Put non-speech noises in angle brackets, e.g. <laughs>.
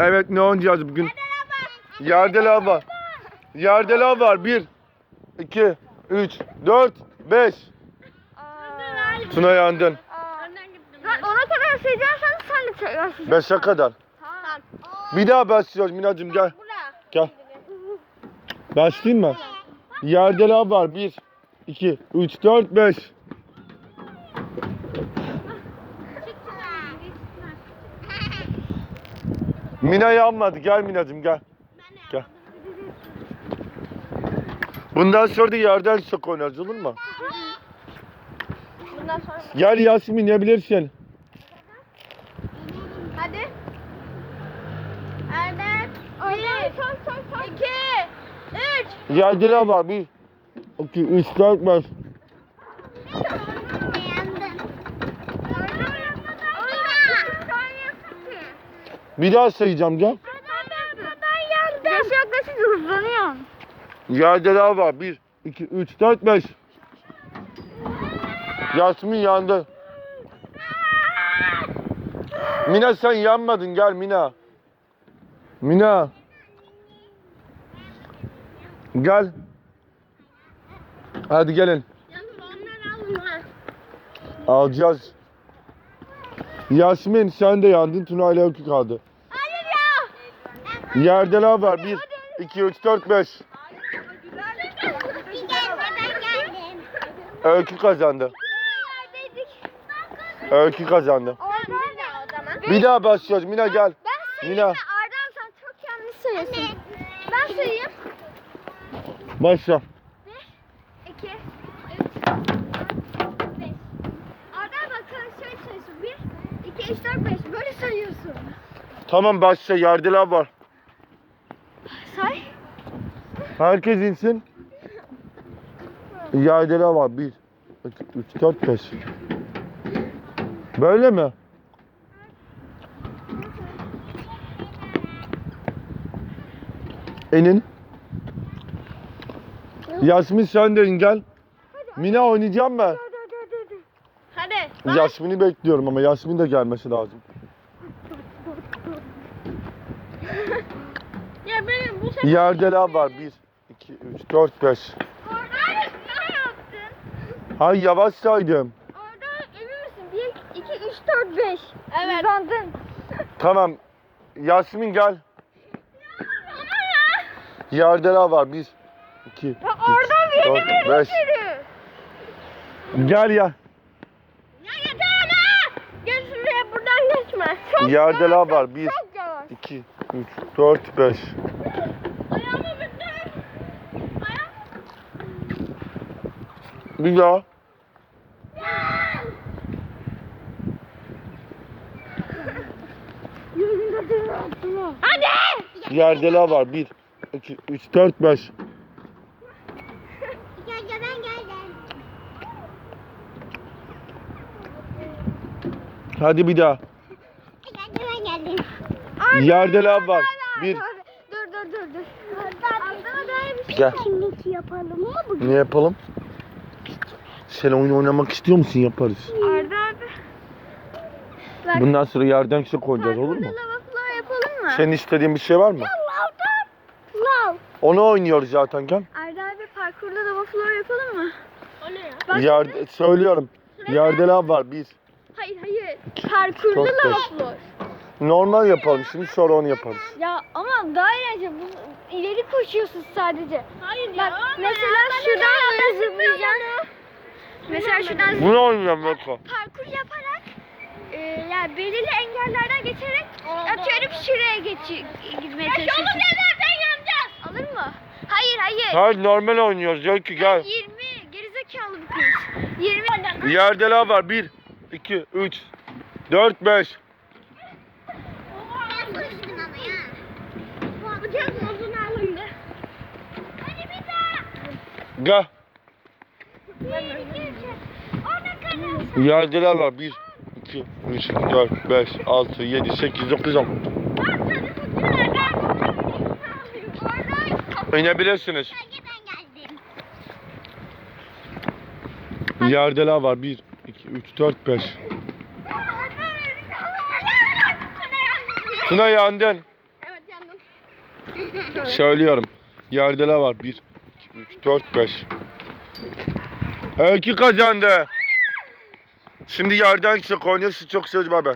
Evet ne oynayacağız bugün? Yerde lav var. Yerde lav var. 1, 2, 3, 4, 5. Tuna yandın. Ben ona kadar sayacaksan sen de sayarsın. 5'e kadar. Tamam. Bir daha başlıyoruz Minacığım gel. Gel. Başlayayım mı? Yerde lav var. 1, 2, 3, 4, 5. Mina yanmadı. Gel Minacığım gel. Gel. Bundan sonra da yerden çok oynarız olur mu? Bundan sonra. Gel Yasmin ne bilirsin? Hadi. Erdem. Bir. Son son son. İki. Üç. Var. 1, 2, 3, 4, 5. Bir daha sayacağım gel. Yaş yaklaşınca hızlanıyor. Yerde lav var. 1, 2, 3, 4, 5. Yasmin yandı. Mina sen yanmadın gel Mina. Mina. Gel. Hadi gelin. Alacağız. Yasmin sen de yandın. Tuna ile Öykü kaldı. Hayır ya. Yerde lav var. 1, 2, 3, 4, 5. Bir gelme ben geldim. Öykü kazandı. Öykü kazandı. Bir daha başlıyoruz. Mina gel. Mina. da Erdem sen çok yanlış sayıyorsun. Ben sayayım. Başla. 2, 3, 4, 5. Erdem bak sen şöyle sayıyorsun. 1, 2, 3, 4, 5. Böyle sayıyorsun. Tamam başla. Yerde lav var. Say. Herkes insin. Yerde lav var. 1, 2, 3, 4, 5. Böyle mi? Enin. Yasmin sen de in gel. Mina oynayacağım ben. Dur dur dur dur. Yasmin'i bekliyorum ama Yasmin de gelmesi lazım. <laughs> Ya benim bu sefer... Yerde lav var. 1, 2, 3, 4, 5. Orada ne yaptın? Hay yavaş saydım. Orada emin misin? 1, 2, 3, 4, 5. Evet. Hızlandın. Tamam. Yasmin gel. Ya. Yerde lav var. 1, 2, 3, Ya oradan dört, beni bir beş. sürü. Gel ya. Ya yeter ama. Gel şuraya buradan geçme. Çok Yerde yavaş, lav var. 1, Çok yavaş. 2, 3, 4, 5. Ayağımı bitti. Ayağım. Bir daha. Hadi. Yerde lav var. 1, 2, 3, 4, 5. Gel gel ben geldim. Hadi bir daha. Gel gel ben geldim. Yerde lav var. 1. Dur dur dur dur. Böyle bir şey Gel. Kimlik yapalım mı bugün? Ne yapalım? Sen oyun oynamak istiyor musun? Yaparız. Arda abi. Bak. Bundan sonra yerden şey koyacağız olur mu? Lavaklar yapalım mı? Senin istediğin bir şey var mı? Lavdan. Lav. Onu oynuyoruz zaten gel. Arda abi parkurda lava floor yapalım mı? O ne ya? Bak Yerde, söylüyorum. Yerde lav var. 1. Hayır hayır. Parkurda Çok lava beş. floor. Normal yapalım. Şimdi sonra onu yaparız. Ya ama daha eğlenceli. Bu, ileri koşuyorsun sadece. Hayır Bak, mesela şuradan böyle zıplayacaksın. Mesela şuradan Bunu oynayacağım Yoko. parkur yaparak e, yani belirli engellerden geçerek atıyorum şuraya geç, gitmeye çalışıyorsun. zaten yanacağız. Alır mı? Hayır hayır. Hayır normal oynuyoruz. Öykü gel. 20 gerizekalı bir kız. 20 Yerde lav var. 1, 2, 3, 4, 5. Ben koştum ama ya. Bıçak modunu alındı. Hadi bir daha. Gel. Bir, iki, üç. Orada kalın. Yerde lav var. 1, 2, 3, 4, 5, 6, 7, 8, 9, 10. İnebilirsiniz. Yerde lav var. 1, 2, 3, 4, 5. Tuna yandın. Söylüyorum. Yardela var. 1, 2, 3, 4, 5. Öykü kazandı. Şimdi yerden çık. Konya çok söz baba.